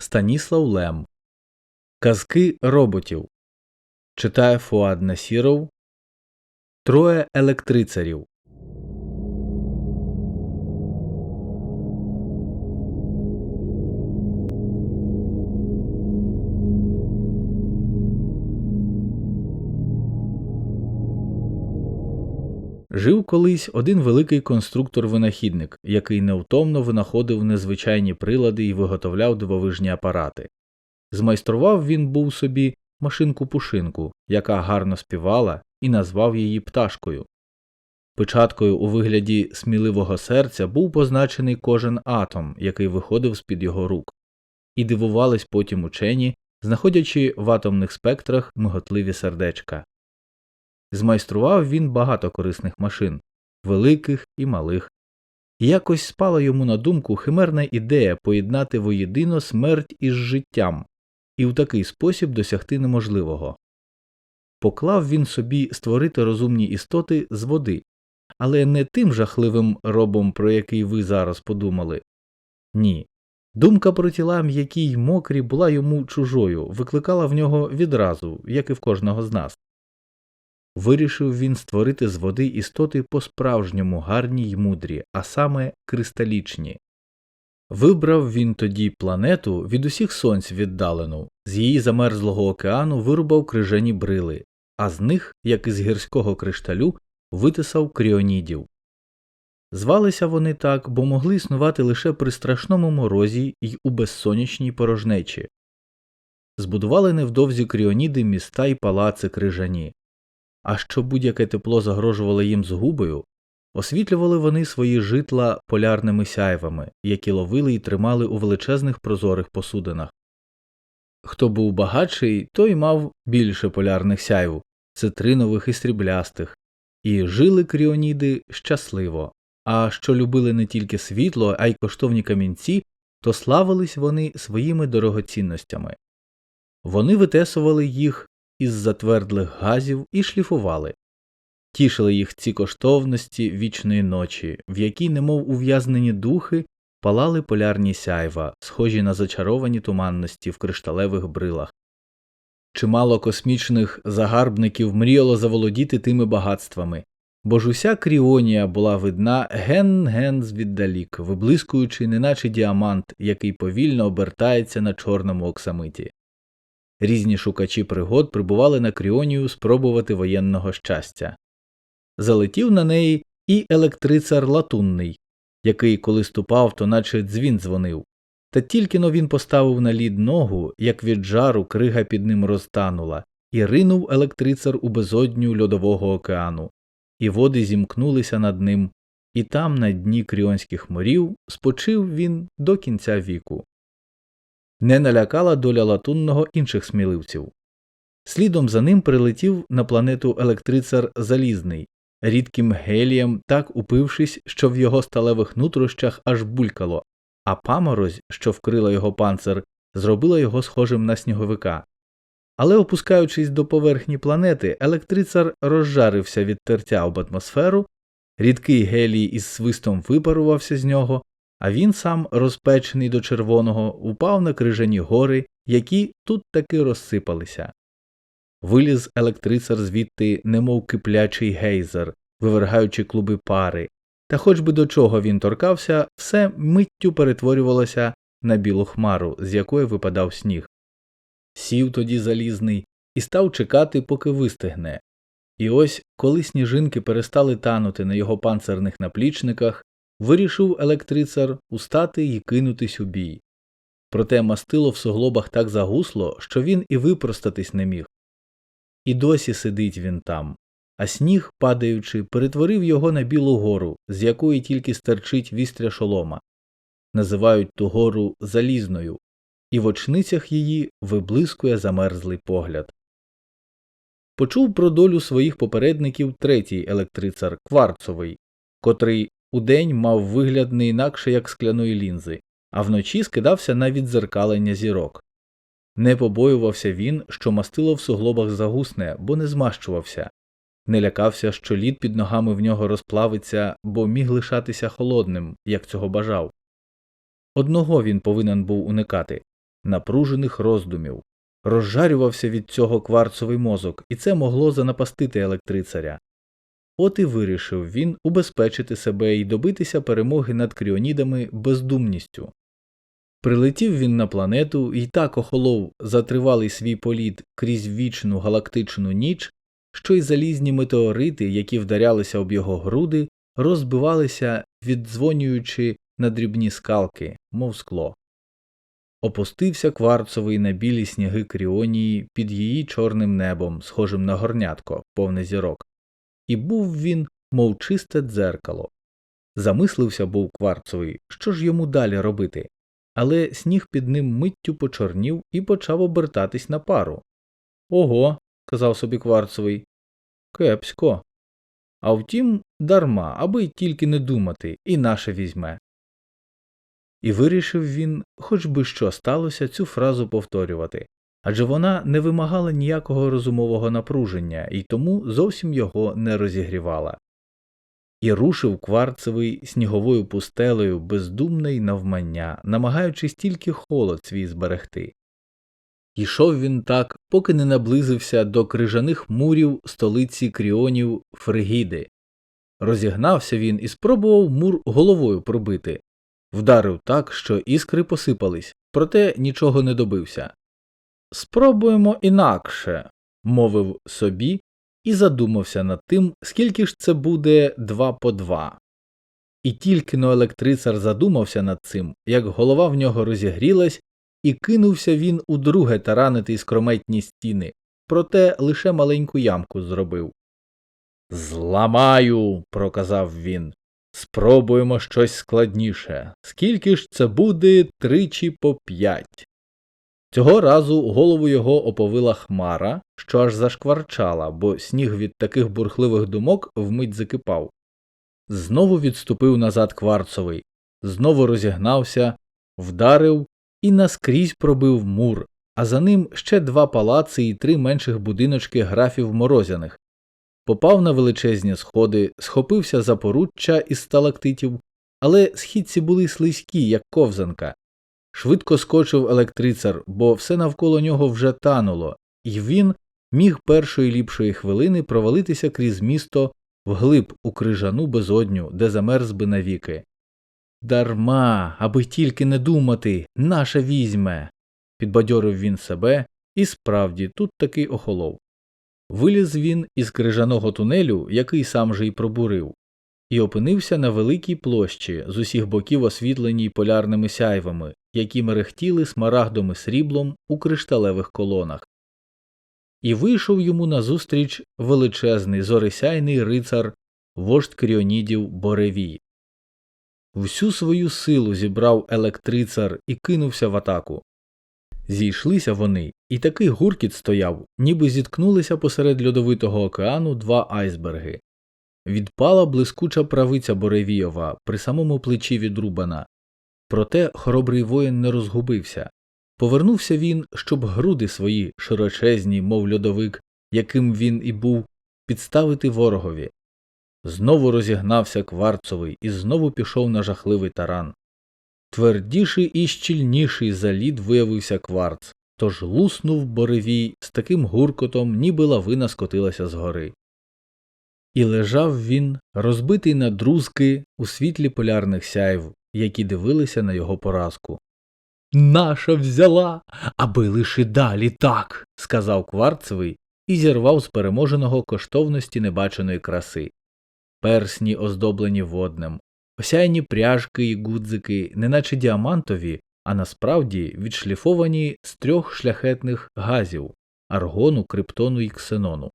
Станіслав Лем. Казки роботів. Читає Фуад Насіров. Троє електрицарів. Жив колись один великий конструктор-винахідник, який невтомно винаходив незвичайні прилади і виготовляв дивовижні апарати. Змайстрував він був собі машинку-пушинку, яка гарно співала, і назвав її пташкою. Печаткою у вигляді сміливого серця був позначений кожен атом, який виходив з під його рук, і дивувались потім учені, знаходячи в атомних спектрах миготливі сердечка. Змайстрував він багато корисних машин, великих і малих. І якось спала йому на думку химерна ідея поєднати воєдино смерть із життям і в такий спосіб досягти неможливого. Поклав він собі створити розумні істоти з води, але не тим жахливим робом, про який ви зараз подумали. Ні. Думка про тіла м'які й мокрі була йому чужою, викликала в нього відразу, як і в кожного з нас. Вирішив він створити з води істоти по-справжньому гарні й мудрі, а саме кристалічні. Вибрав він тоді планету від усіх сонць віддалену, з її замерзлого океану вирубав крижані брили, а з них, як із гірського кришталю, витисав кріонідів. Звалися вони так, бо могли існувати лише при страшному морозі й у безсонячній порожнечі. Збудували невдовзі кріоніди міста й палаци крижані а що будь-яке тепло загрожувало їм згубою, освітлювали вони свої житла полярними сяйвами, які ловили і тримали у величезних прозорих посудинах. Хто був багатший, той мав більше полярних сяйв, цитринових і сріблястих, і жили кріоніди щасливо, а що любили не тільки світло, а й коштовні камінці, то славились вони своїми дорогоцінностями. Вони витесували їх із затвердлих газів і шліфували. Тішили їх ці коштовності вічної ночі, в якій, немов ув'язнені духи, палали полярні сяйва, схожі на зачаровані туманності в кришталевих брилах. Чимало космічних загарбників мріяло заволодіти тими багатствами, бо ж уся кріонія була видна ген-ген звіддалік, виблискуючи, неначе діамант, який повільно обертається на чорному оксамиті. Різні шукачі пригод прибували на Кріонію спробувати воєнного щастя. Залетів на неї і електрицар латунний, який, коли ступав, то наче дзвін дзвонив. Та тільки но він поставив на лід ногу, як від жару крига під ним розтанула, і ринув електрицар у безодню льодового океану, і води зімкнулися над ним, і там, на дні кріонських морів, спочив він до кінця віку не налякала доля латунного інших сміливців. Слідом за ним прилетів на планету електрицар Залізний, рідким гелієм так упившись, що в його сталевих нутрощах аж булькало, а паморозь, що вкрила його панцир, зробила його схожим на сніговика. Але, опускаючись до поверхні планети, електрицар розжарився від тертя об атмосферу, рідкий гелій із свистом випарувався з нього, а він сам, розпечений до червоного, упав на крижані гори, які тут таки розсипалися. Виліз електрицар звідти, немов киплячий гейзер, вивергаючи клуби пари, та хоч би до чого він торкався, все миттю перетворювалося на білу хмару, з якої випадав сніг. Сів тоді залізний і став чекати, поки вистигне. І ось, коли сніжинки перестали танути на його панцирних наплічниках, вирішив електрицар устати і кинутись у бій. Проте мастило в суглобах так загусло, що він і випростатись не міг. І досі сидить він там, а сніг, падаючи, перетворив його на білу гору, з якої тільки стерчить вістря шолома. Називають ту гору залізною, і в очницях її виблискує замерзлий погляд. Почув про долю своїх попередників третій електрицар Кварцовий, котрий Удень мав вигляд не інакше як скляної лінзи, а вночі скидався на відзеркалення зірок. Не побоювався він, що мастило в суглобах загусне, бо не змащувався, не лякався, що лід під ногами в нього розплавиться, бо міг лишатися холодним, як цього бажав. Одного він повинен був уникати напружених роздумів. Розжарювався від цього кварцовий мозок, і це могло занапастити електрицаря. От і вирішив він убезпечити себе і добитися перемоги над кріонідами бездумністю. Прилетів він на планету і так охолов за тривалий свій політ крізь вічну галактичну ніч, що й залізні метеорити, які вдарялися об його груди, розбивалися, віддзвонюючи на дрібні скалки, мов скло. Опустився кварцовий на білі сніги Кріонії під її чорним небом, схожим на горнятко, повне зірок, і був він, мов чисте дзеркало. Замислився був кварцовий, що ж йому далі робити, але сніг під ним миттю почорнів і почав обертатись на пару. Ого, казав собі кварцовий, кепсько. А втім, дарма, аби тільки не думати, і наше візьме. І вирішив він, хоч би що сталося, цю фразу повторювати, адже вона не вимагала ніякого розумового напруження і тому зовсім його не розігрівала. І рушив кварцевий сніговою пустелею бездумне й навмання, намагаючись тільки холод свій зберегти. Йшов він так, поки не наблизився до крижаних мурів столиці кріонів Фригіди. Розігнався він і спробував мур головою пробити, вдарив так, що іскри посипались, проте нічого не добився. Спробуємо інакше, мовив собі і задумався над тим, скільки ж це буде два по два. І тільки но електрицар задумався над цим, як голова в нього розігрілась, і кинувся він у друге таранити скрометні стіни, проте лише маленьку ямку зробив. Зламаю, проказав він. Спробуємо щось складніше. Скільки ж це буде тричі по п'ять? Цього разу голову його оповила хмара, що аж зашкварчала, бо сніг від таких бурхливих думок вмить закипав. Знову відступив назад кварцовий, знову розігнався, вдарив і наскрізь пробив мур, а за ним ще два палаци і три менших будиночки графів морозяних. Попав на величезні сходи, схопився за поруччя із сталактитів, але східці були слизькі, як ковзанка. Швидко скочив електрицар, бо все навколо нього вже тануло, і він міг першої ліпшої хвилини провалитися крізь місто вглиб у крижану безодню, де замерз би навіки. Дарма, аби тільки не думати, наша візьме. підбадьорив він себе, і справді тут таки охолов. Виліз він із крижаного тунелю, який сам же й пробурив, і опинився на великій площі, з усіх боків освітленій полярними сяйвами, які мерехтіли смарагдом і сріблом у кришталевих колонах. І вийшов йому назустріч величезний зорисяйний рицар, вождь кріонідів Боревій. Всю свою силу зібрав електрицар і кинувся в атаку. Зійшлися вони, і такий гуркіт стояв, ніби зіткнулися посеред льодовитого океану два айсберги. Відпала блискуча правиця Боревійова при самому плечі відрубана. Проте хоробрий воїн не розгубився. Повернувся він, щоб груди свої широчезні, мов льодовик, яким він і був, підставити ворогові. Знову розігнався кварцовий і знову пішов на жахливий таран. Твердіший і щільніший за лід виявився кварц, тож луснув боревій з таким гуркотом, ніби лавина скотилася з гори. І лежав він, розбитий на друзки у світлі полярних сяйв, які дивилися на його поразку. Наша взяла, аби лише далі так, сказав кварцевий і зірвав з переможеного коштовності небаченої краси. Персні, оздоблені воднем, осяйні пряжки і гудзики, неначе діамантові, а насправді відшліфовані з трьох шляхетних газів аргону, криптону і ксенону.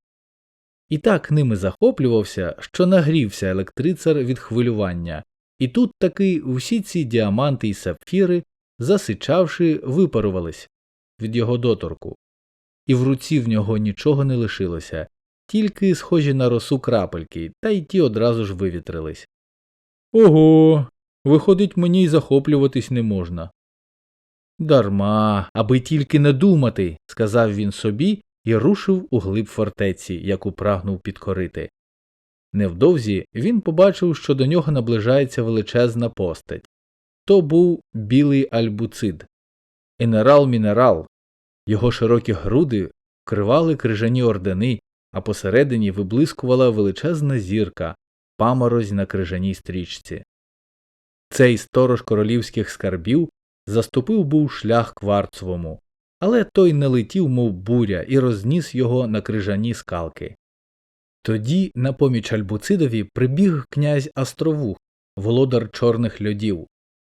І так ними захоплювався, що нагрівся електрицар від хвилювання, і тут таки усі ці діаманти й сапфіри, засичавши, випарувались від його доторку, і в руці в нього нічого не лишилося, тільки схожі на росу крапельки, та й ті одразу ж вивітрились. Ого, виходить, мені й захоплюватись не можна. Дарма, аби тільки не думати, сказав він собі і рушив у глиб фортеці, яку прагнув підкорити. Невдовзі він побачив, що до нього наближається величезна постать. То був білий альбуцид. енерал-мінерал. Його широкі груди вкривали крижані ордени, а посередині виблискувала величезна зірка, паморозь на крижаній стрічці. Цей сторож королівських скарбів заступив був шлях кварцовому, але той не летів, мов буря, і розніс його на крижані скалки. Тоді на поміч Альбуцидові прибіг князь Астровух, володар чорних льодів.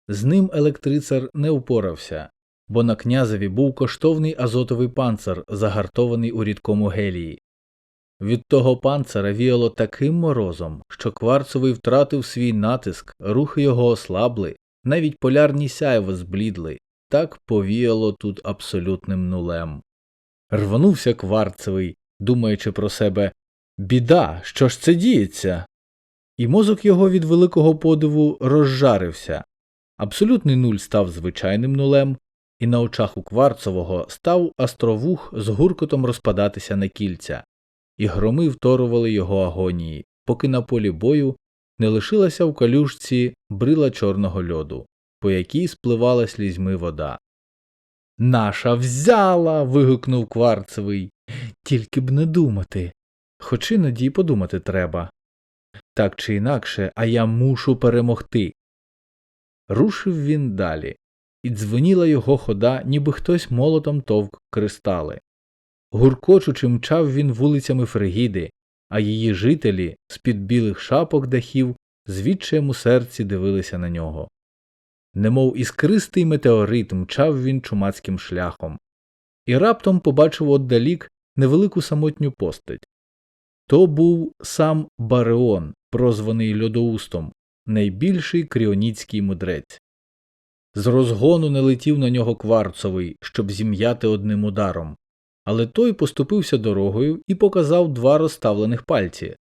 З ним електрицар не впорався, бо на князеві був коштовний азотовий панцир, загартований у рідкому гелії. Від того панцира віяло таким морозом, що кварцовий втратив свій натиск, рухи його ослабли, навіть полярні сяйва зблідли, так повіяло тут абсолютним нулем. Рванувся кварцевий, думаючи про себе Біда, що ж це діється? І мозок його від великого подиву розжарився. Абсолютний нуль став звичайним нулем, і на очах у кварцового став астровух з гуркотом розпадатися на кільця, і громи вторували його агонії, поки на полі бою не лишилася в калюжці брила чорного льоду, по якій спливала слізьми вода. Наша взяла. вигукнув кварцевий. Тільки б не думати. Хоч іноді й подумати треба. Так чи інакше, а я мушу перемогти. Рушив він далі, і дзвеніла його хода, ніби хтось молотом товк кристали. Гуркочучи мчав він вулицями Фригіди, а її жителі з під білих шапок дахів з відчаєм у серці дивилися на нього. Немов іскристий метеорит мчав він чумацьким шляхом, і раптом побачив отдалік невелику самотню постать. То був сам Бареон, прозваний Льодоустом, найбільший кріоніцький мудрець. З розгону не летів на нього кварцовий, щоб зім'яти одним ударом, але той поступився дорогою і показав два розставлених пальці.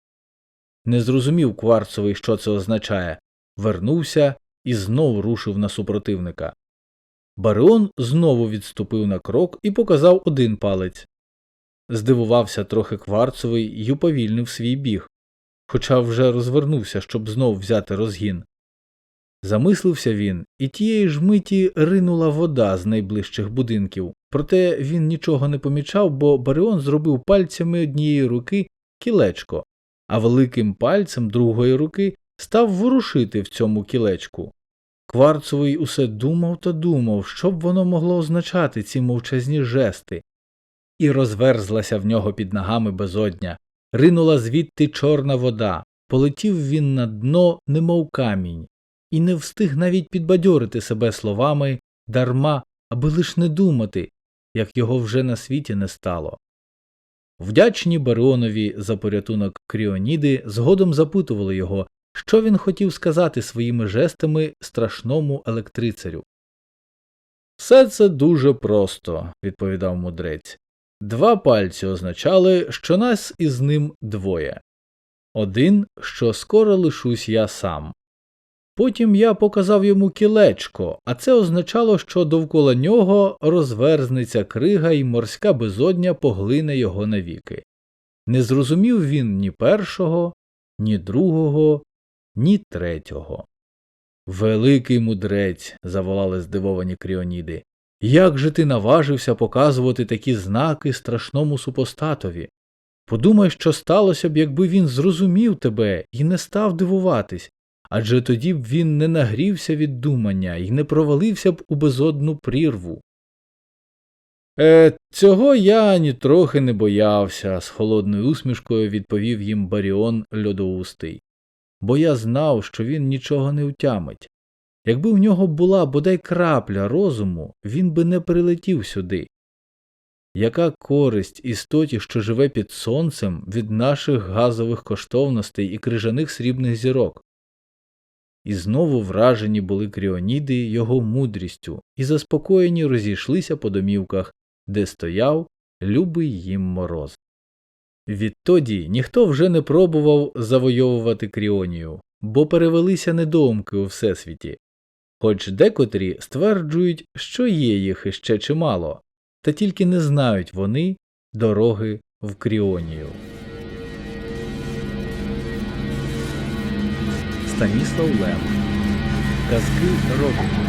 Не зрозумів кварцовий, що це означає, вернувся і знов рушив на супротивника. Бареон знову відступив на крок і показав один палець. Здивувався трохи кварцовий й уповільнив свій біг, хоча вже розвернувся, щоб знов взяти розгін. Замислився він, і тієї ж миті ринула вода з найближчих будинків, проте він нічого не помічав, бо Баріон зробив пальцями однієї руки кілечко, а великим пальцем другої руки став ворушити в цьому кілечку. Кварцовий усе думав та думав, що б воно могло означати ці мовчазні жести, і розверзлася в нього під ногами безодня, ринула звідти чорна вода, полетів він на дно, немов камінь, і не встиг навіть підбадьорити себе словами дарма, аби лиш не думати, як його вже на світі не стало. Вдячні Баронові за порятунок Кріоніди згодом запитували його, що він хотів сказати своїми жестами страшному електрицарю. Все це дуже просто, відповідав мудрець. Два пальці означали, що нас із ним двоє. Один, що скоро лишусь я сам. Потім я показав йому кілечко, а це означало, що довкола нього розверзнеться крига і морська безодня поглине його навіки. Не зрозумів він ні першого, ні другого, ні третього. Великий мудрець. заволали здивовані кріоніди. Як же ти наважився показувати такі знаки страшному супостатові? Подумай, що сталося б, якби він зрозумів тебе і не став дивуватись, адже тоді б він не нагрівся від думання і не провалився б у безодну прірву. Е, Цього я нітрохи не боявся, з холодною усмішкою відповів їм Баріон льодоустий, бо я знав, що він нічого не втямить. Якби в нього була бодай крапля розуму, він би не прилетів сюди. Яка користь істоті, що живе під сонцем від наших газових коштовностей і крижаних срібних зірок? І знову вражені були кріоніди його мудрістю і заспокоєні розійшлися по домівках, де стояв любий їм мороз. Відтоді ніхто вже не пробував завойовувати кріонію, бо перевелися недоумки у всесвіті хоч декотрі стверджують, що є їх іще чимало, та тільки не знають вони дороги в Кріонію. Станіслав Лем Казки року